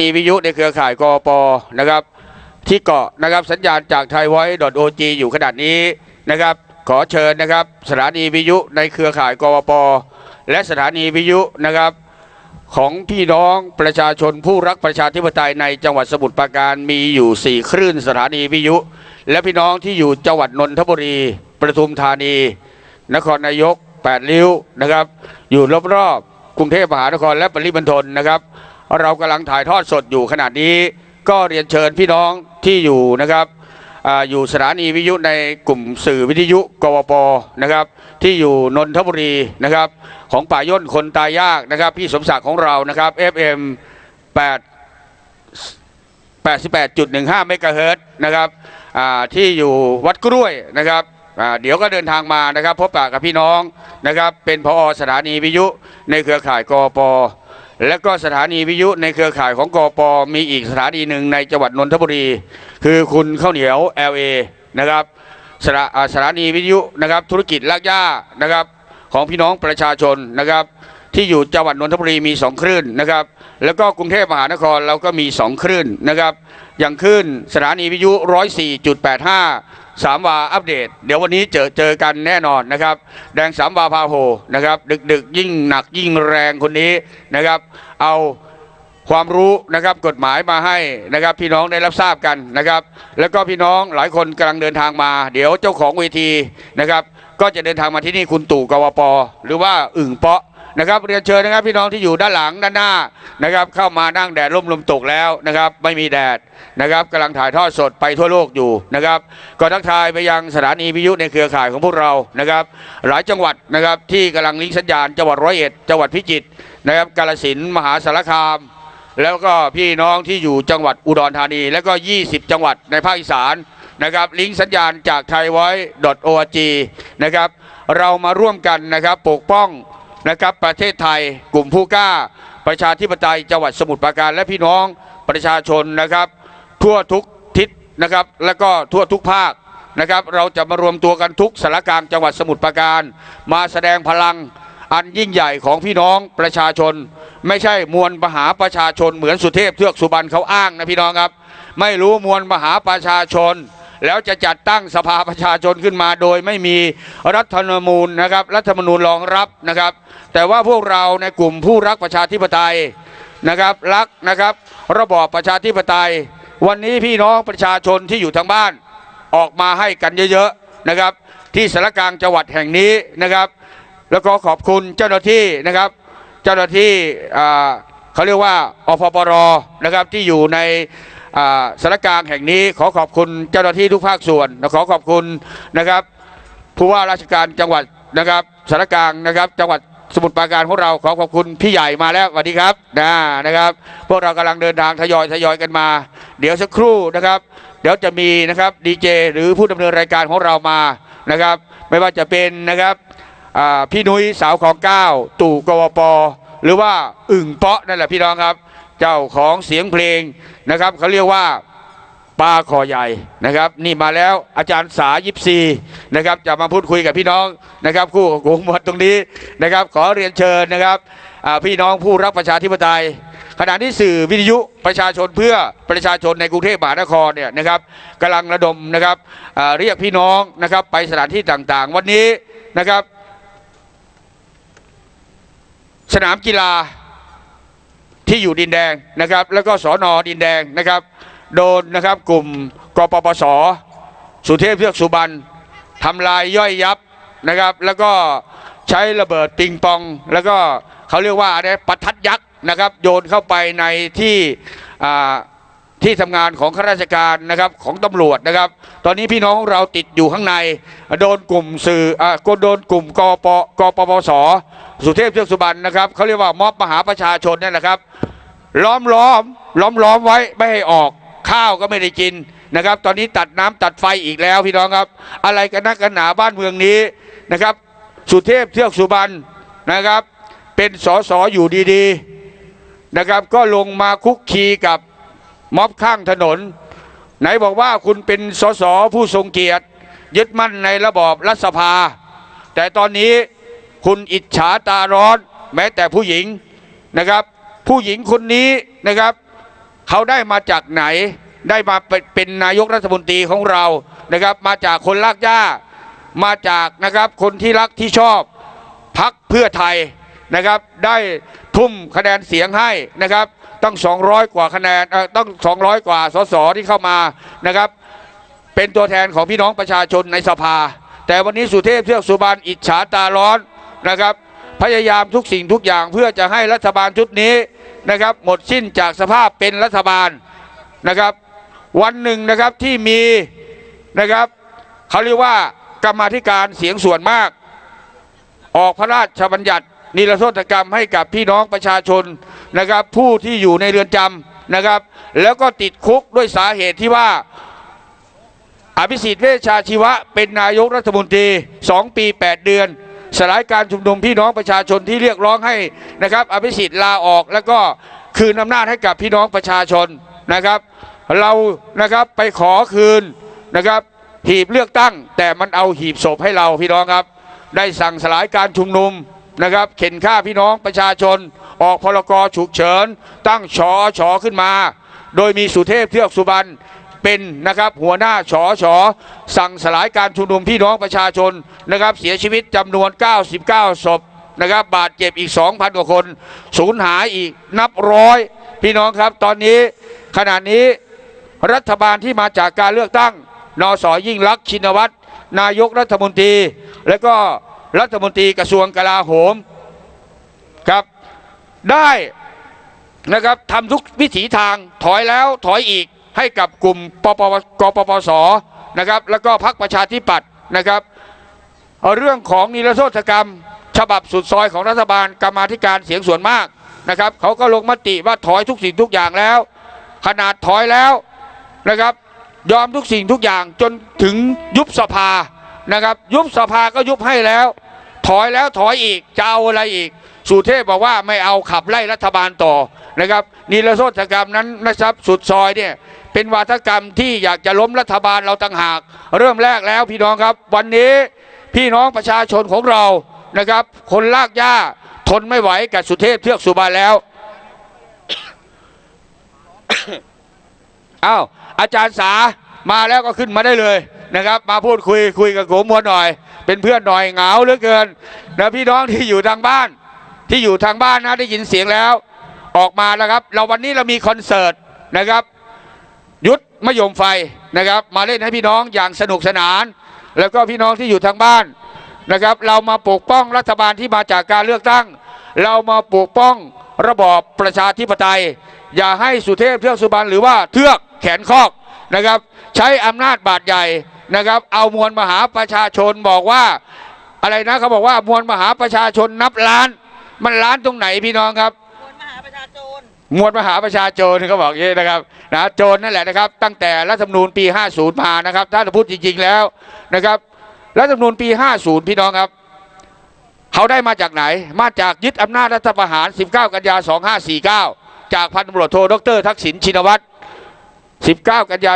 นีวิทยุในเครือข่ายกอปนะครับ ที่เกาะนะครับสัญญาณจากไทยไว้ .og อยู่ขนาดนี้นะครับ ขอเชิญนะครับสถานีวิทยุในเครือข่ายกวปและสถานีวิทยุนะครับของพี่น้องประชาชนผู้รักประชาธิปไตยในจังหวัดสมุทรปราการมีอยู่ 4 คลื่นสถานีวิทยุ และพี่น้องที่อยู่จังหวัดนนทบุรีประทุมธานี นครนายก 8 ริ้วนะครับ อยู่รอบๆกรุงเทพมหานครและปริมณฑลนะครับ เรากำลังถ่ายทอดสดอยู่ขนาดนี้ ก็เรียนเชิญพี่น้องที่อยู่นะครับออยู่สถานีวิทยุในกลุ่มสื่อวิทยุกวปนะครับ ที่อยู่นนทบุรีนะครับ ของป่าย่นคนตายยากนะครับ พี่สมศักดิ์ของเรานะครับ FM 8 88.15เมกะเฮิรตนะครับที่อยู่วัดกล้วยนะครับเดี๋ยวก็เดินทางมานะครับ พบปะกับพี่น้องนะครับ เป็นพอสถานีวิทยุในเครือข่ายกอป และก็สถานีวิทยุในเครือข่ายของกอปมีอีกสถานีหนึ่งในจังหวัดนนทบุรี คือคุณข้าวเหนียว LA นะครับสถาอ่าสถานีวิทยุนะครับธุรกิจลากย่านะครับของพี่น้องประชาชนนะครับ ที่อยู่จังหวัดนนทบุรีมี 2 คลื่นนะครับ แล้วก็กรุงเทพมหานครเราก็มี 2 คลื่นนะครับ อย่างคลื่นสถานีวิทยุ 104.85 สามวาอัปเดต เดี๋ยววันนี้เจอเจอกันแน่นอนนะครับ แดงสามวาพาโหนะครับ ดึกดึกยิ่งหนักยิ่งแรงคนนี้นะครับ เอาความรู้นะครับกฎหมายมาให้นะครับ พี่น้องได้รับทราบกันนะครับ แล้วก็พี่น้องหลายคนกำลังเดินทางมา เดี๋ยวเจ้าของเวทีนะครับ ก็จะเดินทางมาที่นี่คุณตู่กวปหรือว่าอึ่งเปาะ นะครับเรียนเชิญนะครับพี่น้องที่อยู่ด้านหลังด้านหน้านะครับเข้ามานั่งแดดร่มลมตกแล้วนะครับไม่มีแดดนะครับกำลังถ่ายทอดสดไปทั่วโลกอยู่นะครับก็ทักทายไปยังสถานีวิทยุในเครือข่ายของพวกเรานะครับหลายจังหวัดนะครับที่กำลังลิงก์สัญญาณจังหวัดร้อยเอ็ดจังหวัดพิจิตรนะครับกาฬสินมหาสารคาม แล้วก็พี่น้องที่อยู่จังหวัดอุดรธานี แล้วก็ 20 จังหวัดในภาคอีสานนะครับลิงก์สัญญาณจากไทยไว้ .org นะครับเรามาร่วมกันนะครับปกป้อง นะครับประเทศไทยกลุ่มผู้กล้า ประชาธิปไตยจังหวัดสมุทรปราการและพี่น้องประชาชนนะครับ ทั่วทุกทิศนะครับ แล้วก็ทั่วทุกภาคนะครับ เราจะมารวมตัวกันทุกสารกลางจังหวัดสมุทรปราการ มาแสดงพลังอันยิ่งใหญ่ของพี่น้องประชาชน ไม่ใช่มวลมหาประชาชนเหมือนสุเทพเทือกสุบรรณเขาอ้างนะพี่น้องครับ ไม่รู้มวลมหาประชาชน แล้วจะจัดตั้งสภาประชาชนขึ้นมา โดยไม่มีรัฐธรรมนูญนะครับ รัฐธรรมนูญรองรับนะครับ แต่ว่าพวกเราในกลุ่มผู้รักประชาธิปไตยนะครับ รักนะครับ ระบอบประชาธิปไตย วันนี้พี่น้องประชาชนที่อยู่ทางบ้านออกมาให้กันเยอะๆนะครับ ที่สารกลางจังหวัดแห่งนี้นะครับ แล้วก็ขอบคุณเจ้าหน้าที่นะครับ เจ้าหน้าที่เขาเรียกว่าอพปรนะครับที่อยู่ใน สารกลางแห่งนี้ขอขอบคุณเจ้าหน้าที่ทุกภาคส่วนและขอขอบคุณนะครับผู้ว่าราชการจังหวัดนะครับสารกลางนะครับจังหวัดสมุทรปราการของเราขอขอบคุณพี่ใหญ่มาแล้วสวัสดีครับนะนะครับ พวกเรากำลังเดินทางทยอยทยอยกันมา เดี๋ยวสักครู่นะครับ เดี๋ยวจะมีนะครับดีเจหรือผู้ดำเนินรายการของเรามานะครับ ไม่ว่าจะเป็นนะครับพี่นุ้ยสาวของเก้าตู่กวปหรือว่าอึ่งเปาะนั่นแหละพี่น้องครับ เจ้าของเสียงเพลงนะครับเขาเรียกว่าปลาคอใหญ่นะครับ นี่มาแล้วอาจารย์สายิปซีนะครับ จะมาพูดคุยกับพี่น้องนะครับ คู่กับกูหมดตรงนี้นะครับ ขอเรียนเชิญนะครับพี่น้องผู้รักประชาธิปไตยขณะที่สื่อวิทยุประชาชนเพื่อประชาชนในกรุงเทพมหานครเนี่ยนะครับกำลังระดมนะครับเรียกพี่น้องนะครับไปสถานที่ต่างๆ วันนี้นะครับ สนามกีฬา ที่อยู่ดินแดงนะครับ แล้วก็สอนอดินแดงนะครับ โดนนะครับกลุ่มกปปส สุเทพเทือกสุบรรณทำลายย่อยยับนะครับ แล้วก็ใช้ระเบิดปิงปอง แล้วก็เขาเรียกว่าอะไรประทัดยักษ์นะครับ โยนเข้าไปในที่อ่า ที่ทำงานของข้าราชการนะครับของตำรวจนะครับ ตอนนี้พี่น้องของเราติดอยู่ข้างใน โดนกลุ่มสื่ออ่าโดนกลุ่มกปกปปสสุเทพเทือกสุบรรณนะครับเขาเรียกว่าม็อบมหาประชาชนนั่นแหละครับ ล้อมล้อมล้อมล้อมไว้ไม่ให้ออกข้าวก็ไม่ได้กินนะครับ ตอนนี้ตัดน้ำตัดไฟอีกแล้วพี่น้องครับ อะไรกันนักกันหนาบ้านเมืองนี้นะครับ สุเทพเทือกสุบรรณนะครับ เป็นสสอยู่ดีๆนะครับ ก็ลงมาคุกคีกับ ม็อบข้างถนน ไหนบอกว่าคุณเป็นสสผู้ทรงเกียรติ ยึดมั่นในระบอบรัฐสภา แต่ตอนนี้คุณอิจฉาตาร้อน แม้แต่ผู้หญิงนะครับ ผู้หญิงคนนี้นะครับ เขาได้มาจากไหนได้มาเป็นนนายกรัฐมนตรีของเรานะครับ มาจากคนลากย่ามาจากนะครับคนที่รักที่ชอบพักเพื่อไทย นะครับได้ทุ่มคะแนนเสียงให้นะครับต้อง200 กว่าคะแนนเอ่อต้อง200 กว่าสสที่เข้ามานะครับเป็นตัวแทนของพี่น้องประชาชนในสภา แต่วันนี้สุเทพเทือกสุบานอิจฉาตาร้อนนะครับพยายามทุกสิ่งทุกอย่างเพื่อจะให้รัฐบาลชุดนี้นะครับหมดสิ้นจากสภาพเป็นรัฐบาลนะครับวันหนึ่งนะครับที่มีนะครับเขาเรียกว่ากรรมธิการเสียงส่วนมาก ออกพระราชบัญญัติ นิรโทษกรรมให้กับพี่น้องประชาชนนะครับ ผู้ที่อยู่ในเรือนจำนะครับ แล้วก็ติดคุกด้วยสาเหตุที่ว่าอภิสิทธิ์เวชชาชีวะ เป็นนายกรัฐมนตรี 2 ปี 8 เดือน สลายการชุมนุมพี่น้องประชาชนที่เรียกร้องให้นะครับ อภิสิทธิ์ลาออกแล้วก็คืนอำนาจให้กับพี่น้องประชาชนนะครับ เรานะครับไปขอคืนนะครับหีบเลือกตั้ง แต่มันเอาหีบศพให้เราพี่น้องครับ ได้สั่งสลายการชุมนุม นะครับ เข็นฆ่าพี่น้องประชาชน ออกพลกรฉุกเฉิน ตั้งชอชอขึ้นมา โดยมีสุเทพเทือกสุบรรณเป็นนะครับหัวหน้าชอชอสั่งสลายการชุมนุมพี่น้องประชาชนนะครับ เสียชีวิตจำนวน 99ศพนะครับ บาดเจ็บอีก 2,000 กว่าคน สูญหายอีกนับร้อย พี่น้องครับตอนนี้ขณะนี้รัฐบาลที่มาจากการเลือกตั้งนสยิ่งลักษณ์ชินวัตรนายกรัฐมนตรี และก็ รัฐมนตรีกระทรวงกลาโหมครับได้นะครับทำทุกวิถีทางถอยแล้วถอยอีกให้กับกลุ่มปปกปปสนะครับแล้วก็พรรคประชาธิปัตย์นะครับเเรื่องของนิรโทษกรรม ฉบับสุดซอยของรัฐบาลกรรมาธิการเสียงส่วนมากนะครับเขาก็ลงมติว่าถอยทุกสิ่งทุกอย่างแล้ว ขนาดถอยแล้วนะครับ ยอมทุกสิ่งทุกอย่างจนถึงยุบสภา นะครับ ยุบสภาก็ยุบให้แล้ว ถอยแล้วถอยอีกจะเอาอะไรอีก สุเทพบอกว่าไม่เอาขับไล่รัฐบาลต่อนะครับนิรโทษกรรมนั้นนะครับสุดซอยเนี่ยเป็นวาทกรรมที่อยากจะล้มรัฐบาลเราต่างหาก เริ่มแรกแล้วพี่น้องครับ วันนี้พี่น้องประชาชนของเรานะครับ คนลากย่าทนไม่ไหวกับสุเทพเทือกสุบานแล้วอ้าวอาจารย์สา มาแล้วก็ขึ้นมาได้เลยนะครับ มาพูดคุยคุยกับโกมวหน่อย เป็นเพื่อนหน่อยเหงาเหลือเกินนะพี่น้องที่อยู่ทางบ้าน ที่อยู่ทางบ้านนะได้ยินเสียงแล้ว ออกมาแล้วครับ เราวันนี้เรามีคอนเสิร์ตนะครับ ยุทธมะยมไฟนะครับ มาเล่นให้พี่น้องอย่างสนุกสนาน แล้วก็พี่น้องที่อยู่ทางบ้านนะครับ เรามาปกป้องรัฐบาลที่มาจากการเลือกตั้ง เรามาปกป้องระบอบประชาธิปไตย อย่าให้สุเทพเทือกสุบรรณหรือว่าเทือกแขนคอกนะครับ ใช้อำนาจบาดใหญ่นะครับ เอามวลมหาประชาชนบอกว่า อะไรนะเขาบอกว่ามวลมหาประชาชนนับล้าน มันล้านตรงไหนพี่น้องครับ มวลมหาประชาชนมวลมหาประชาชนเขาบอกอย่างนี้นะครับนะโจรนั่นแหละนะครับ ตั้งแต่รัฐธรรมนูญปี 50 มานะครับ ถ้าจะพูดจริง ๆแล้วนะครับรัฐธรรมนูญปี 50 พี่น้องครับ เขาได้มาจากไหน มาจากยึดอำนาจรัฐประหาร 19 กันยา 2549 จากพันตำรวจโทดรทักษิณชินวัตร 19 กันยา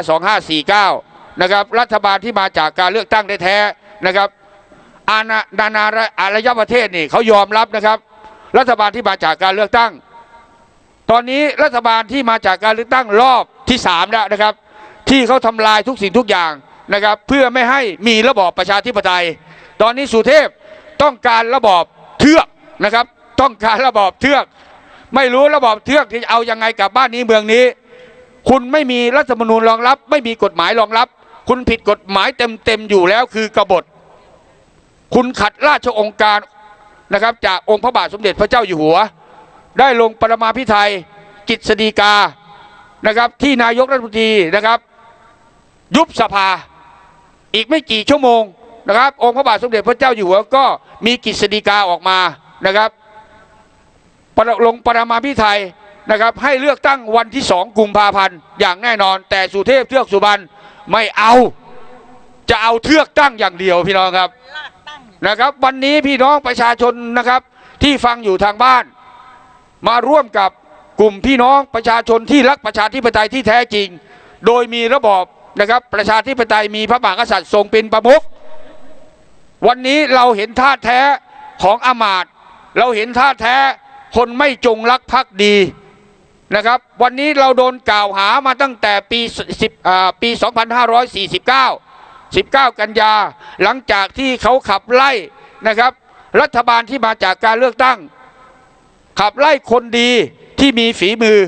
2549 นะครับ รัฐบาลที่มาจากการเลือกตั้งแท้ๆนะครับอาณานานาอารยประเทศนี่เขายอมรับนะครับ รัฐบาลที่มาจากการเลือกตั้ง ตอนนี้รัฐบาลที่มาจากการเลือกตั้งรอบที่สามแล้วนะครับ ที่เขาทำลายทุกสิ่งทุกอย่างนะครับ เพื่อไม่ให้มีระบอบประชาธิปไตย ตอนนี้สุเทพต้องการระบอบเทือกนะครับ ต้องการระบอบเทือก ไม่รู้ระบอบเทือกที่เอายังไงกับบ้านนี้เมืองนี้ คุณไม่มีรัฐธรรมนูญรองรับ ไม่มีกฎหมายรองรับ คุณผิดกฎหมายเต็มๆอยู่แล้วคือกบฏ คุณขัดราชองค์การนะครับ จากองค์พระบาทสมเด็จพระเจ้าอยู่หัว ได้ลงปรมาพิไทยกิจสดีกานะครับ ที่นายกรัฐมนตรีนะครับ ยุบสภาอีกไม่กี่ชั่วโมงนะครับ องค์พระบาทสมเด็จพระเจ้าอยู่หัวก็มีกิจสดีกาออกมานะครับประลงปรมาพิไทย นะครับให้เลือกตั้งวันที่สองกุมภาพันธ์อย่างแน่นอน แต่สุเทพเทือกสุบรรณไม่เอาจะเอาเทือกตั้งอย่างเดียวพี่น้องครับนะครับ วันนี้พี่น้องประชาชนนะครับ ที่ฟังอยู่ทางบ้าน มาร่วมกับกลุ่มพี่น้องประชาชนที่รักประชาธิปไตยที่แท้จริง โดยมีระบอบนะครับ ประชาธิปไตยมีพระมหากษัตริย์ทรงเป็นประมุขวันนี้เราเห็นท่าแท้ของอมาตย์เราเห็นท่าแท้คนไม่จงรักภักดี นะครับ วันนี้เราโดนกล่าวหามาตั้งแต่ปี10ปี 2549 19 กันยา หลังจากที่เขาขับไล่นะครับ รัฐบาลที่มาจากการเลือกตั้ง ขับไล่คนดีที่มีฝีมือ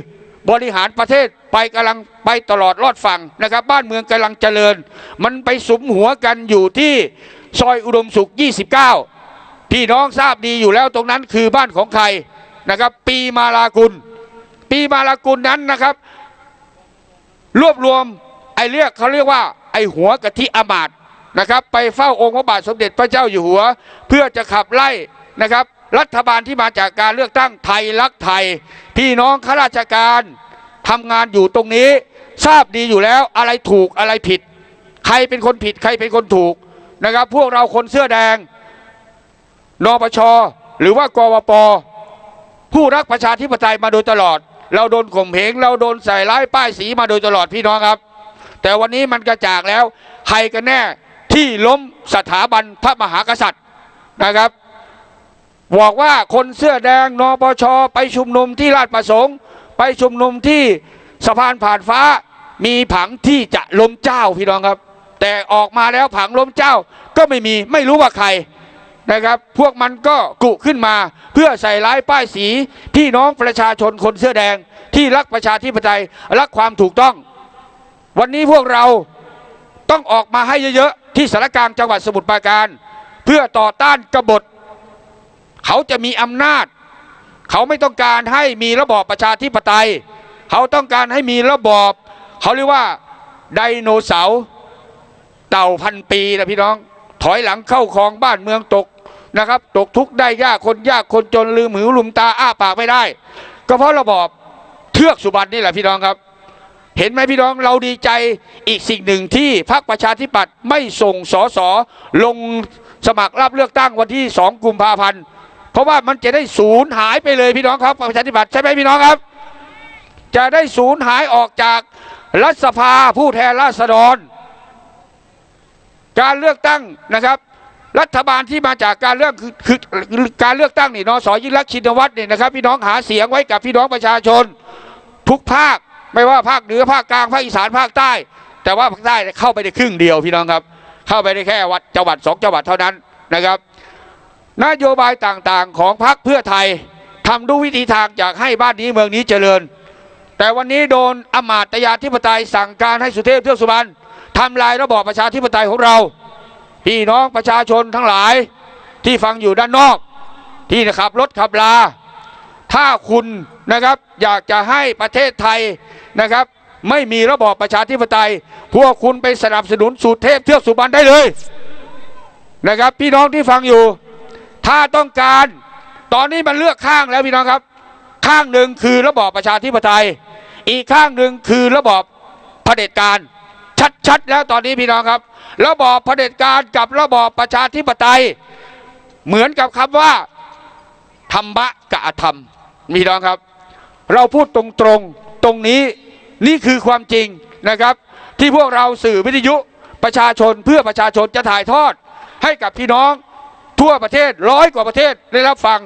บริหารประเทศไปกำลังไปตลอดรอดฝั่งนะครับ บ้านเมืองกำลังเจริญ มันไปสุมหัวกันอยู่ที่ซอยอุดมสุข 29 พี่น้องทราบดีอยู่แล้วตรงนั้นคือบ้านของใครนะครับ ปีมาลากุล ปีมาลากุลนั้นนะครับ รวบรวมไอเรียกเขาเรียกว่า ไอหัวกะทิอามาต์นะครับ ไปเฝ้าองค์พระบาทสมเด็จพระเจ้าอยู่หัว เพื่อจะขับไล่นะครับ รัฐบาลที่มาจากการเลือกตั้งไทยรักไทย พี่น้องข้าราชการทำงานอยู่ตรงนี้ทราบดีอยู่แล้วอะไรถูกอะไรผิด ใครเป็นคนผิดใครเป็นคนถูกนะครับ พวกเราคนเสื้อแดงนปชหรือว่ากวปผู้รักประชาธิปไตยมาโดยตลอด เราโดนข่มเหงเราโดนใส่ร้ายป้ายสีมาโดยตลอดพี่น้องครับ แต่วันนี้มันกระจ่างแล้ว ใครกันแน่ที่ล้มสถาบันพระมหากษัตริย์นะครับ บอกว่าคนเสื้อแดงนปชไปชุมนุมที่ราชประสงค์ ไปชุมนุมที่สะพานผ่านฟ้ามีผังที่จะล้มเจ้าพี่น้องครับ แต่ออกมาแล้วผังล้มเจ้าก็ไม่มีไม่รู้ว่าใคร นะครับ พวกมันก็กุขึ้นมา เพื่อใส่ร้ายป้ายสีพี่น้องประชาชนคนเสื้อแดงที่รักประชาธิปไตยรักความถูกต้อง วันนี้พวกเราต้องออกมาให้เยอะๆ ที่สารกลางจังหวัดสมุทรปราการ เพื่อต่อต้านกบฏ เขาจะมีอำนาจ เขาไม่ต้องการให้มีระบอบประชาธิปไตย เขาต้องการให้มีระบอบ เขาเรียกว่าไดโนเสาร์เต่าพันปีนะพี่น้อง ถอยหลังเข้าคลองบ้านเมืองตก นะครับ ตกทุกข์ได้ยากคนยากคนจนลืมหือลืมตาอ้าปากไม่ได้ ก็เพราะระบอบเทือกสุบรรณนี่แหละพี่น้องครับ เห็นไหมพี่น้องเราดีใจอีกสิ่งหนึ่งที่พรรคประชาธิปัตย์ไม่ส่งสอสอลงสมัครรับเลือกตั้งวันที่สองกุมภาพันธ์เพราะว่ามันจะได้ศูนย์หายไปเลยพี่น้องครับประชาธิปัตย์ใช่ไหมพี่น้องครับ จะได้ศูนย์หายออกจากรัฐสภาผู้แทนราษฎร การเลือกตั้งนะครับ รัฐบาลที่มาจากการเลือกคือการเลือกตั้งนี่นสยิ่งรักชินวัตรเนี่ยนะครับ พี่น้องหาเสียงไว้กับพี่น้องประชาชน ทุกภาคไม่ว่าภาคเหนือภาคกลางภาคอีสานภาคใต้ แต่ว่าภาคใต้เข้าไปได้ครึ่งเดียวพี่น้องครับ เข้าไปได้แค่วัดจังหวัดสองจังหวัดเท่านั้นนะครับ นโยบายต่างๆของพรรคเพื่อไทยทำด้วยวิธีทางอยากให้บ้านนี้เมืองนี้เจริญ แต่วันนี้โดนอมาตยาธิปไตยสั่งการให้สุเทพเทือกสุบรรณทำลายระบอบประชาธิปไตยของเรา พี่น้องประชาชนทั้งหลายที่ฟังอยู่ด้านนอก ที่ขับรถขับลา ถ้าคุณนะครับอยากจะให้ประเทศไทยนะครับ ไม่มีระบอบประชาธิปไตย พวกคุณไปสนับสนุนสุเทพเทือกสุบรรณได้เลยนะครับ พี่น้องที่ฟังอยู่ ถ้าต้องการตอนนี้มันเลือกข้างแล้วพี่น้องครับ ข้างหนึ่งคือระบอบประชาธิปไตย อีกข้างหนึ่งคือระบอบเผด็จการ ชัดๆแล้วตอนนี้พี่น้องครับ ระบอบเผด็จการกับระบอบประชาธิปไตย เหมือนกับคำว่าธรรมะกับอธรรมมีน้องครับ เราพูดตรงๆตรงนี้นี่คือความจริงนะครับ ที่พวกเราสื่อวิทยุประชาชนเพื่อประชาชนจะถ่ายทอด ให้กับพี่น้องทั่วประเทศร้อยกว่าประเทศได้รับฟัง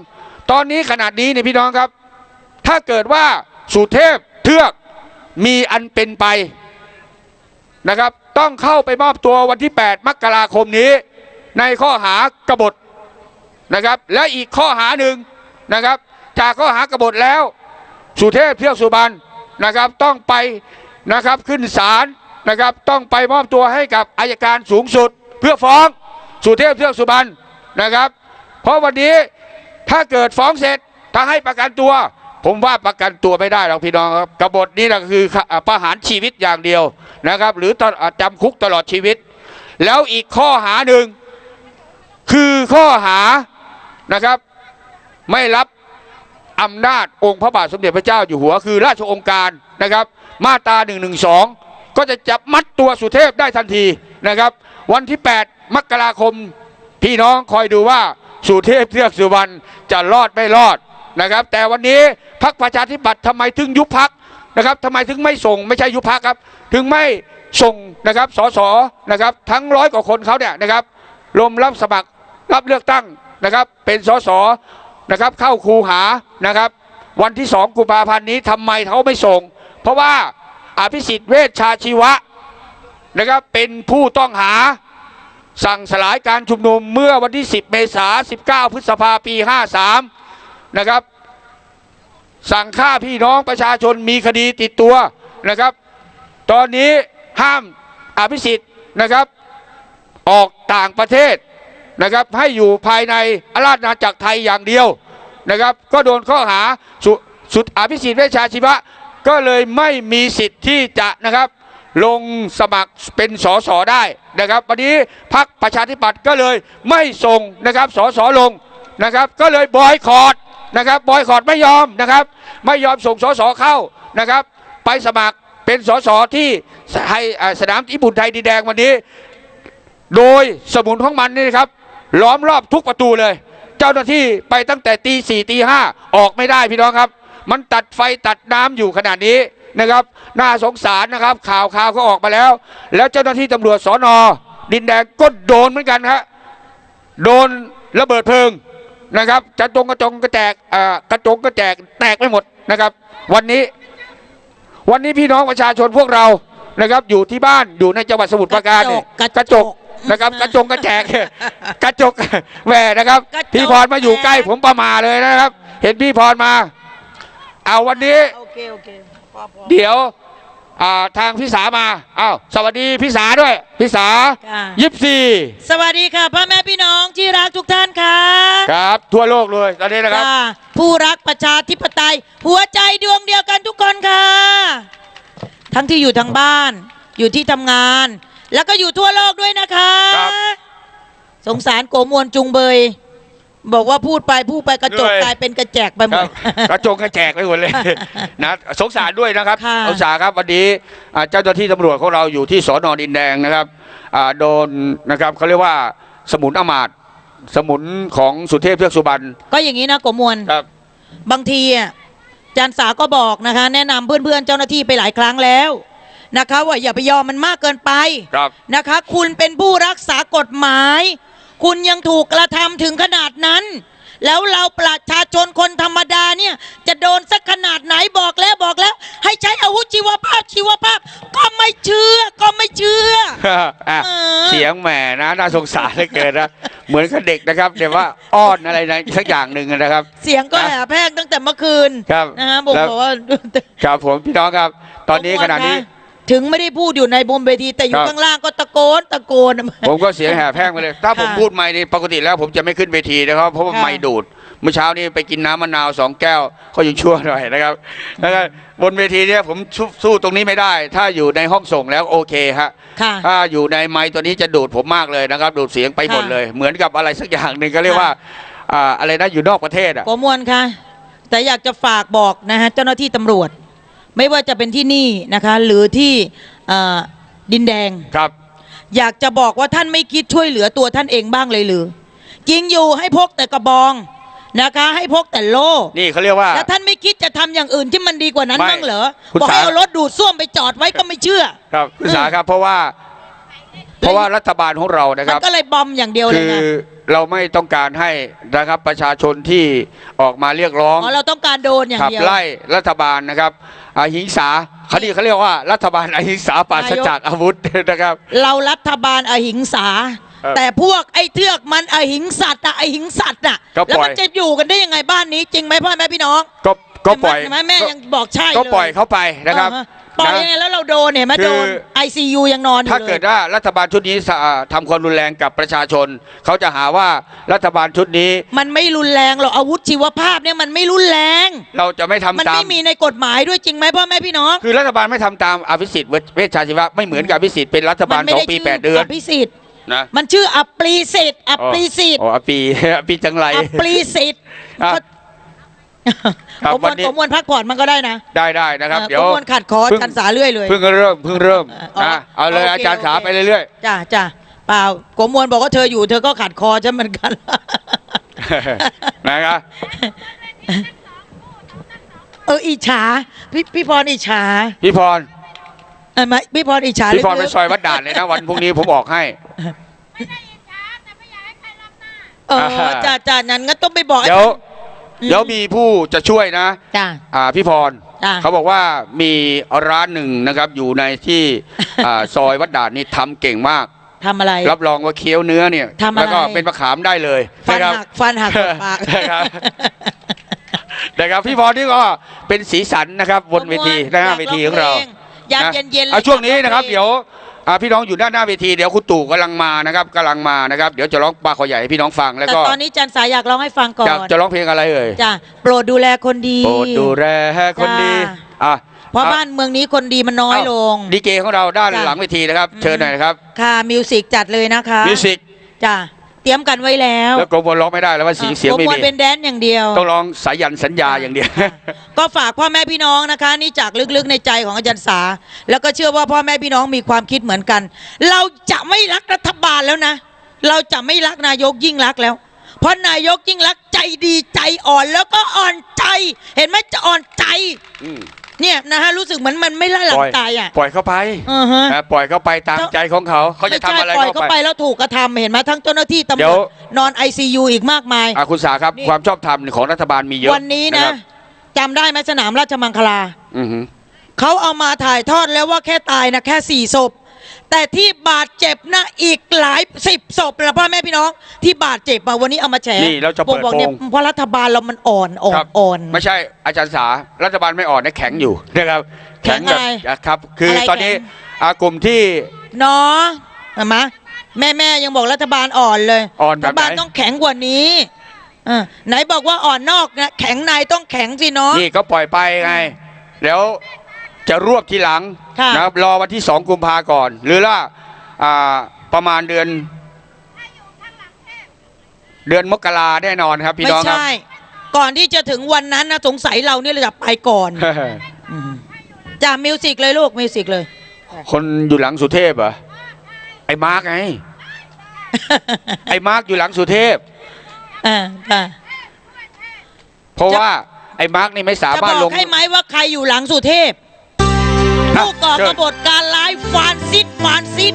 ตอนนี้ขนาดนี้เนี่ยพี่น้องครับ ถ้าเกิดว่าสุเทพเทือกมีอันเป็นไป นะครับ ต้องเข้าไปมอบตัววันที่ 8 มกราคมนี้ ในข้อหากบฏนะครับ และอีกข้อหาหนึ่งนะครับ จากข้อหากบฏแล้ว สุเทพเทือกสุบรรณนะครับ ต้องไปนะครับขึ้นศาลนะครับ ต้องไปมอบตัวให้กับอายการสูงสุด เพื่อฟ้องสุเทพเทือกสุบรรณนะครับ เพราะวันนี้ถ้าเกิดฟ้องเสร็จถ้าให้ประกันตัว ผมว่าประกันตัวไม่ได้หรอกพี่น้องครับกบฏนี้นะคือประหารชีวิตอย่างเดียวนะครับ หรือจำคุกตลอดชีวิต แล้วอีกข้อหาหนึ่งคือข้อหานะครับ ไม่รับอำนาจองค์พระบาทสมเด็จพระเจ้าอยู่หัว คือราชองค์การนะครับ มาตรา1นึก็จะจับมัดตัวสุเทพได้ทันทีนะครับ วันที่ 8 มกราคม พี่น้องคอยดูว่าสุเทพเทือกสุวรรณจะรอดไม่รอด นะครับ แต่วันนี้พรรคประชาธิปัตย์ทำไมถึงยุบพักนะครับทำไมถึงไม่ส่งไม่ใช่ยุบพักครับ ถึงไม่ส่งนะครับสสนะครับ ทั้งร้อยกว่าคนเขาเนี่ยนะครับลงรับสมัครรับเลือกตั้งนะครับ เป็นสสนะครับเข้าคูหานะครับ วันที่สองกุมภาพันธ์นี้ทำไมเขาไม่ส่ง เพราะว่าอภิสิทธิ์เวชชาชีวะนะครับเป็นผู้ต้องหาสั่งสลายการชุมนุมเมื่อวันที่ 10 เมษายน19 พฤษภาปี 53 นะครับ สั่งฆ่าพี่น้องประชาชนมีคดีติดตัวนะครับ ตอนนี้ห้ามอภิสิทธิ์นะครับ ออกต่างประเทศนะครับ ให้อยู่ภายในราชอาณาจักรไทยอย่างเดียวนะครับ ก็โดนข้อหาสสุดอภิสิทธิ์เวชชาชีวะ ก็เลยไม่มีสิทธิ์ที่จะนะครับลงสมัครเป็นสสได้นะครับวันนี้พักประชาธิปัตย์ก็เลยไม่ส่งนะครับสสลงนะครับ ก็เลยบอยคอรด นะครับบอยคอรดไม่ยอมนะครับ ไม่ยอมส่งสสเข้านะครับ ไปสมัครเป็นสสที่ไทยสนามญี่ปุ่นไทยดีแดงวันนี้ โดยสมุนของมันนี่นะครับ ล้อมรอบทุกประตูเลย เจ้าหน้าที่ไปตั้งแต่ตีสี่ตีห้าออกไม่ได้พี่น้องครับ มันตัดไฟตัดน้ำอยู่ขนาดนี้นะครับ น่าสงสารนะครับ ข่าวข่าวก็ออกมาแล้ว แล้วเจ้าหน้าที่ตำรวจสอนอดินแดงก็โดนเหมือนกันฮะโดนระเบิดเพลิง นะครับจะจงกระจงกระแจกอ่ากระจงกระแจกแตกไม่หมดนะครับ วันนี้ วันนี้พี่น้องประชาชนพวกเรานะครับ อยู่ที่บ้านอยู่ในจังหวัดสมุทรปราการเนี่ยกระจกกระจกนะครับ กระจงกระแจกกระจกแหวนะครับกระจกพี่พรมาอยู่ใกล้ผมประมาเลยนะครับ เห็นพี่พรมา เอาวันนี้โอเคโอเคพอพอเดี๋ยว อ่าทางพี่สามาอ้าวสวัสดีพี่สาด้วยพี่สาค่ะยิบสี่สวัสดีค่ะพ่อแม่พี่น้องที่รักทุกท่านค่ะครับ ทั่วโลกเลยตอนนี้นะครับจ้าผู้รักประชาธิปไตย หัวใจดวงเดียวกันทุกคนค่ะ ทั้งที่อยู่ทางบ้าน อยู่ที่ทำงาน แล้วก็อยู่ทั่วโลกด้วยนะคะ ครับ สงสารโกมวลจุงเบย บอกว่าพูดไปพูดไปกระจกเหนื่อยกลายเป็นกระแจกไปหมครัดบกระจงกระแจกไปหมดเลยนะสงสารด้วยนะครับค่ะสงสารครับวันนี้อ่าเจ้าหน้าที่ตำรวจของเราอยู่ที่สอนอดินแดงนะครับอ่าโดนนะครับเขาเรียกว่าสมุนอมาตย์สมุนของสุเทพเทือกสุบรรณก็อย่างนี้นะโกมวลครับ บางทีอะอาจารย์สาก็บอกนะคะ แนะนำเพื่อนๆเจ้าหน้าที่ไปหลายครั้งแล้วนะคะ ว่าอย่าไปยอมมันมากเกินไปครับนะคะ คุณเป็นผู้รักษากฎหมาย คุณยังถูกกระทำถึงขนาดนั้น แล้วเราประชาชนคนธรรมดาเนี่ย จะโดนสักขนาดไหนบอกแล้วบอกแล้ว ให้ใช้อาวุธชีวภาพชีวภาพ ก็ไม่เชื่อก็ไม่เชื่ออะเออเสียงแหมนะน่าสงสารเหลือเกินนะเหมือนกับเด็กนะครับแต่ว่าอ้อนอะไรนะสักอย่างหนึ่งนะครับ เสียงก็แหบแพร่งตั้งแต่เมื่อคืนครับนะฮะบอกแล้วบอกว่าครับผมพี่น้องครับ ตอนนี้ขณะนี้ ถึงไม่ได้พูดอยู่ในบนเวทีแต่อคยู่รับ ข้างล่างก็ตะโกนตะโกน ผมก็เสียงแหบแห้งไปเลย ถ้าผมค่ะพูดไม่นี่ปกติแล้วผมจะไม่ขึ้นเวทีนะครับ เพราะว่าค่ะ ไม่ดูด เมื่อเช้านี้ไปกินน้ำมะนาวสองแก้วก็ยังชั่วหน่อยนะครับแล้วก็บนเวทีเนี่ยผมสู้สู้ตรงนี้ไม่ได้ ถ้าอยู่ในห้องส่งแล้วโอเคฮะ ค่ะ ถ้าอยู่ในไมค์ตัวนี้จะดูดผมมากเลยนะครับ ดูดเสียงไปหมดเลย เหมือนกับอะไรสักอย่างหนึ่งก็เรียกว่าอ่าอะไรนะอยู่นอกประเทศอะ โกมวลค่ะ แต่อยากจะฝากบอกนะฮะเจ้าหน้าที่ตำรวจ ไม่ว่าจะเป็นที่นี่นะคะ หรือที่เอ่อดินแดงครับ อยากจะบอกว่าท่านไม่คิดช่วยเหลือตัวท่านเองบ้างเลยหรือจริงอยู่ให้พกแต่กระบองนะคะ ให้พกแต่โล่นี่เขาเรียกว่า แล้วท่านไม่คิดจะทำอย่างอื่นที่มันดีกว่านั้นไม่บ้างเหรอคุณบอกให้สาเอารถดูดซ่วมไปจอดไว้ก็ไม่เชื่อ ครับคุณสาครับเพราะว่า เพราะว่ารัฐบาลของเรานะคมัรันบก็เลยบอมอย่างเดียวเลคืยอไงเราไม่ต้องการให้นะครับประชาชนที่ออกมาเรียกร้อง อ๋อเราต้องการโดนอย่างขับเดียว ไล่รัฐบาลนะครับอหิงสาเขาดีเขาเรียกว่ารัฐบาลอหิงสาปราศนายกจากอาวุธ นะครับ เรารัฐบาลอหิงสาครับแต่พวกไอ้เทือกมันอหิงสัตว์อะอหิงสัตว์อะก็ปล่อย แล้วมันจะอยู่กันได้ยังไงบ้านนี้จริงไหมพ่อแม่พี่น้องก็ก็ปล่อยเห็นไหมแม่ยังบอกใช่ก็เลยปล่อยเขาไปนะครับเออป ล่อยนะยังไงแล้วเราโดนเนี่ยมาคือ โดน ICU ยังนอนอยู่ถ้าเลยเกิดว่ารัฐบาลชุดนี้สะอ่าทำความรุนแรงกับประชาชน เขาจะหาว่ารัฐบาลชุดนี้มันไม่รุนแรงหรอกอาวุธชีวภาพเนี่ยมันไม่รุนแรง เราจะไม่ทำมันตาม ไม่มีในกฎหมายด้วยจริงไหมพ่อแม่พี่น้องคือรัฐบาลไม่ทำตามอภิสิทธิ์เวชชาชีวะไม่เหมือนกับอภิสิทธิ์เป็นรัฐบาลมัไม่สองได้ปีชื่แปดเดือนอภิสิทธิ์นะมันชื่ออัปรีสิทธิ์อัปรีสิทธิ์โอ้อปี อปีจังไรอัปรีสิทธิ์ครับ ครับผมวัวนนนี้ผมวนพักผ่อนมันก็ได้นะได้ได้นะครับเออเดี๋ยวผมวนขัดคอเพิ่งจันสาเรื่อยเลย เพิ่งเริ่มเพิ่งเริ่มอ๋อนะเอาเลยโอเคอาจารย์ขาโอเค ไปเรื่อยจ้าจ้าเปล่าโกมวลบอกว่าเธออยู่เธอก็ขัดคอฉันเหมือนกัน ๆ นะครับเอออิจฉาพี่พี่พรอิจฉาพี่พรเออไหมพี่พรอิจฉาพี่พรไปลึกๆซอยวัดด่านเลยนะวันพรุ่งนี้ผมบอกให้เออจ้าจ้านั้นงั้นต้องไปบอกเดี๋ยวอืม เดี๋ยวมีผู้จะช่วยนะจ้ะ อ่าพี่พรจ้ะ เขาบอกว่ามีร้านหนึ่งนะครับอยู่ในที่อ่าซอยวัดด่านนี่ทำเก่งมาก ทำอะไร รับรองว่าเคี้ยวเนื้อเนี่ยทำอะไร แล้วก็เป็นมะขามได้เลยฟันนะครับ หักฟันหักหมดปาก นะครับ นะครับพี่พรนี่ก็เป็นสีสันนะครับบนเวทีหน้าเวทีของเรายามนะเย็นๆเลยอะช่วงนี้นะครับ อยากเดี๋ยวอ่า พี่น้องอยู่ด้านหน้าเวทีเดี๋ยวคุณตู่กำลังมานะครับกำลังมานะครับ เดี๋ยวจะร้องปลาขอใหญ่ให้พี่น้องฟังแล้วแต่ก็ตอนนี้จันสายอยากร้องให้ฟังก่อจะนจะร้องเพลงอะไรเอ่ยจ้ะโปรดดูแลคนดีโปรดดูแลคนดีจ้าอะเพราะบ้านเมืองนี้คนดีมันน้อยลงดีเจของเราด้านจ้ะหลังเวทีนะครับอืมเชิญหน่อยนะครับค่ะมิวสิกจัดเลยนะคะมิวสิกจ้ะ เตรียมกันไว้แล้วแล้วกรมวลร้องไม่ได้แล้วว่าเสียงเสียงไม่ผมวมีรเป็นแดนซ์อย่างเดียว ต้องร้องสายันสัญญาอย่างเดียว ก็ฝากพ่อแม่พี่น้องนะคะ นี่จากลึกๆในใจของอาจารย์สา แล้วก็เชื่อว่าพ่อแม่พี่น้องมีความคิดเหมือนกัน เราจะไม่รักรัฐบาลแล้วนะ เราจะไม่รักนายกยิ่งรักษณ์แล้ว เพราะนายกยิ่งรักษณ์ใจดีใจอ่อนแล้วก็อ่อนใจ เห็นไหมจะอ่อนใจอืม เนี่ยนะฮะรู้สึกเหมือนมันไม่ละหลัปงล่อยใจอะปล่อยเข้าไปอือฮะนะปล่อยเข้าไปตามใจของเขา เขาจะทำอะไรม่ใช่ปล่อยเข้าเข้าไป ไปแล้วถูกกระทำเห็นไหมทั้งเจ้าหน้าที่ตำเดี๋รยวว จนอนไอซียูอีกมากมาย อะคุณสาครับ นี่ ความชอบธรรมของรัฐบาลมีเยอะวันนี้คนะรับจำได้ไหมสนามราชมังคลาอือหือเขาเอามาถ่ายทอดแล้วว่าแค่ตายนะแค่สี่ศพ แต่ที่บาดเจ็บนะอีกหลายสิบศพนะพ่อแม่พี่น้อง ที่บาดเจ็บมาวันนี้เอามาแฉนี่เราจะเปิดบอกโปเนี่ยงเพราะรัฐบาลเรามันอ่อนอ่อครันบอ่อน ไม่ใช่อาจารย์สารัฐบาลไม่อ่อนนะแข็งอยู่นะครับแข็งแบบอะไรอะครับ คืออะไรตอนนี้แข็ง อะกลุ่มที่ เนาะเห็นไหมแม่แม่ยังบอกรัฐบาลอ่อนเลยอ่อนแบบไหน รัฐบาลต้องแข็งกว่านี้เออไหนบอกว่าอ่อนนอกนะแข็งในต้องแข็งสิเนาะ นี่ก็ปล่อยไปไง แล้ว จะรวบทีหลังค่ะนะครับรอวันที่สองกุมภาก่อน หรือว่าอ่าประมาณเดือน เดือนมกราแน่นอนครับพี่ไม่น้องครับ ใช่ ก่อนที่จะถึงวันนั้นนะสงสัยเราเนี่ยจะไปก่อนอืมจ้ามิวสิกเลยลูกมิวสิกเลย คนอยู่หลังสุเทพเหรอไอ้มาร์กไงไอ้มาร์กอยู่หลังสุเทพ อ่าค่ะเพราะว่าไอ้มาร์กนี่ไม่สาจะมารถบลองกให้ไหมว่าใครอยู่หลังสุเทพอะ ผู้ก่อเชิกบฏการร้ายฟานซิดฟานซิด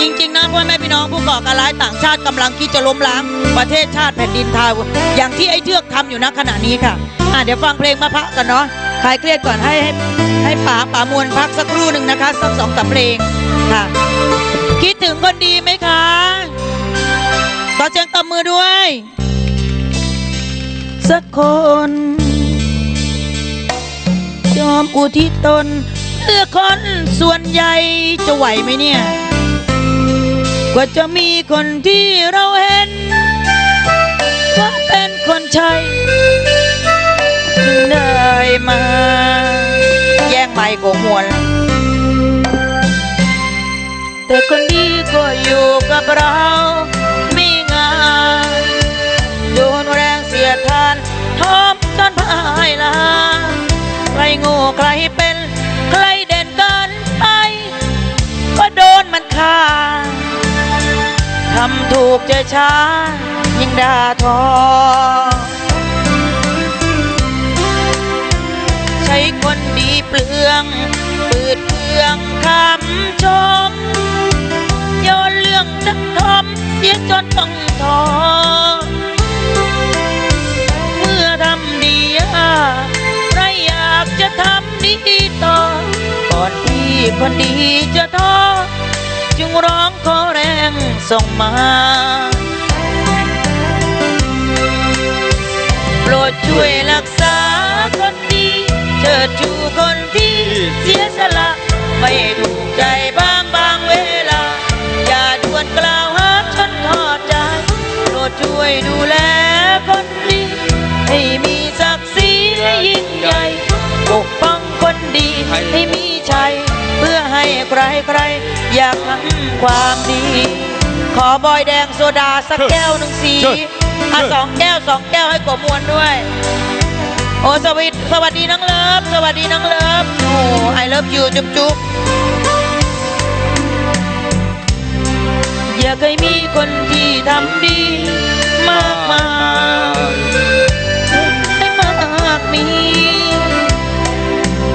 จริงๆนะพ่อแม่พี่น้องผู้ก่อการร้ายต่างชาติกำลังคิดจะล้มล้างประเทศชาติแผ่นดินไทยอย่างที่ไอ้เทือกทำอยู่ณขณะนี้ค่ะอะ เดี๋ยวฟังเพลงมาพักกันเนาะคลายเครียดก่อนให้ให้ให้ป๋าป๋ามวลพักสักครู่หนึ่งนะคะสักสองสามเพลงค่ะ คิดถึงคนดีไหมคะขอเสียงตบมือด้วย สักคน ยอมอุทิศตน เพื่อคนส่วนใหญ่จะไหวไหมเนี่ย กว่าจะมีคนที่เราเห็น ว่าเป็นคนใช่จึงได้มา แย่งไมค์โกมวลแต่คนดีก็อยู่กับเราไม่ง่ายโดนแรงเสียดทานทอมจนพ่ายลา โง่ใครเป็น ใครเด่นเกินไปก็โดนมันฆ่าทำถูกใจช้า ยิ่งด่าทอ ใช้คนดีเปลืองปืดเปลืองคำชมโยนเรื่องจักทอมเสียจนต้องทอ ทำดีต่อ ก่อนที่คนดีจะท้อจึงร้องขอแรงส่งมาโปรดช่วยรักษาคนดีเชิดชูคนที่เสียสละ ไม่ถูกใจบางบางเวลา อย่าด่วนกล่าวหาจนทอดใจ โปรดช่วยดูแล ให้มีชัยเพื่อให้ใครใครๆอยากทำความดี ขอบอยแดงโซดาสักแก้วหนึ่งสีเชิญอะสองแก้วสองแก้วให้กบมวลด้วย โอ้สวัสดีสวัสดีน้องเลิฟสวัสดีน้องเลิฟโอ้ไอเลิฟยูจุ๊บจุ๊บอยากให้มีคนที่ทำดีมากมาย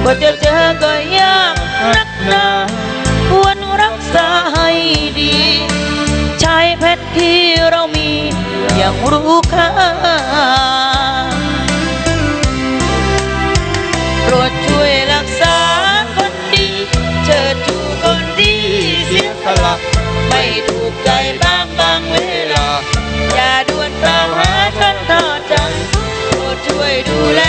กว่าจอเจอก็ยากนักหนาควรรักษาให้ดีใช้เพชรที่เรามีอย่างรู้ค่าโปรดช่วยรักษาคนดีเจอดชูคนดีเสียสละไม่ถูกใจบ้างบางเวลา อย่าด่วนกล่าหาฉันท้อใจโปรดช่วยดูแล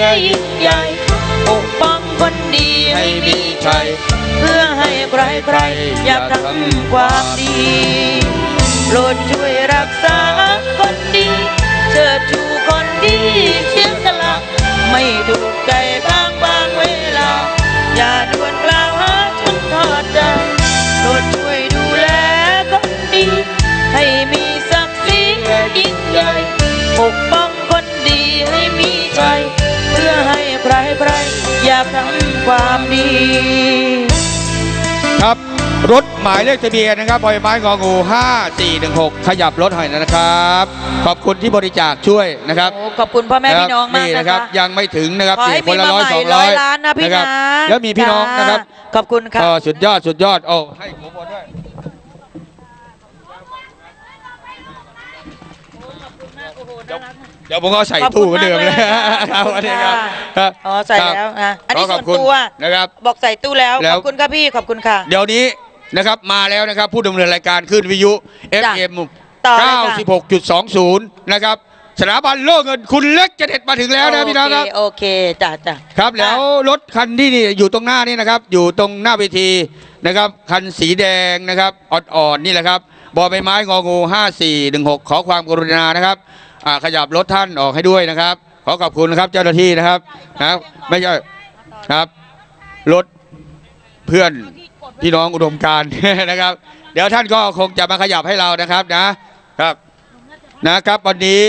ใหญ่ปกป้องคนดีให้มีชัยเพื่อให้ใครใครๆอยากทำความดีโปรดช่วยรักษาคนดีเชิดชูคนดีเสียสละไม่ถูกใจบางบางเวลา อย่าด่วนกล่าวหาจนทอดใจโปรดช่วยดูแลคนดีให้มีศักดิ์ศรียิ่งใหญ่ปกป้องคนดีให้มีใจ ให้ใครใครๆอยากทำความดี ครับรถหมายเลขทะเบียนนะครับบอยไม้งองู5416 ขยับรถหน่อยนะครับ ขอบคุณที่บริจาคช่วยนะครับโอ้ขอบคุณพ่อแม่พี่น้องมากนี่นะนะครับคะยังไม่ถึงนะครับขอให้นี่คนละมีร้อยมาใหม่สองร้ร้ออยยล้านนะพี่ครันะแล้วมีพี่น้องนะครับ ขอบคุณค่ะก็สุดยอดสุดยอดโอ้ให้หัวบนด้วย เดี๋ยวผมก็ใส่ตู้เหมือนเดิมเลยครับสวัสดีครับครับอ๋อใส่แล้วนะอันนี้ขส่บวนคุณตัวนะครับ บอกใส่ตู้แล้วแล้ขวอบคุณค่ะพี่ขอบคุณค่ะ เดี๋ยวนี้นะครับมาแล้วนะครับผู้ดำเนินรายการขึ้นวิทยุจ้ะ FM ต่อเลยค่ะ96.20 นะครับสถาบันโลกเงินคุณเล็กจะเด็ดมาถึงแล้วนะพี่น้องครับโอเคจ้ะจ้ะครับแล้วรถคันที่นี่อยู่ตรงหน้านี่นะครับ อยู่ตรงหน้าเวทีนะครับ คันสีแดงนะครับอ่อนๆนี่แหละครับบอใบไม้งองู5416 ขอความกรุณานะครับอ่า ขยับรถท่านออกให้ด้วยนะครับ ขอขอบคุณนะครับเจ้าหน้าที่นะครับนะครับ ไม่ใช่ครับรถเพื่อนพี่น้องอุดมการณ์นะครับ เดี๋ยวท่านก็คงจะมาขยับให้เรานะครับนะครับนะครับ วันนี้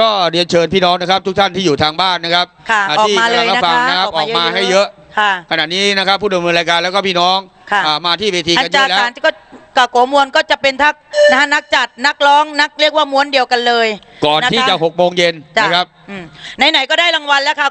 ก็เรียนเชิญพี่น้องนะครับ ทุกท่านที่อยู่ทางบ้านนะครับค่ะอ่าออกที่มาเลยกำลังรับนะฟังคะนะครับออกมาให้เยอะค่ะขณะนี้นะครับผู้ดำเนินรายการแล้วก็พี่น้องค่ะอ่ามาที่เวทีอากันเยจารอะย์แล้วสาร ก็กับโกมวลก็จะเป็นทักนะฮะนักจัดนักร้องนักเรียกว่าม้วนเดียวกันเลยก่อนที่คจะหกโมงเย็นจ้ะนะครับอืมไหนๆก็ได้รางวัลแล้วค่ะ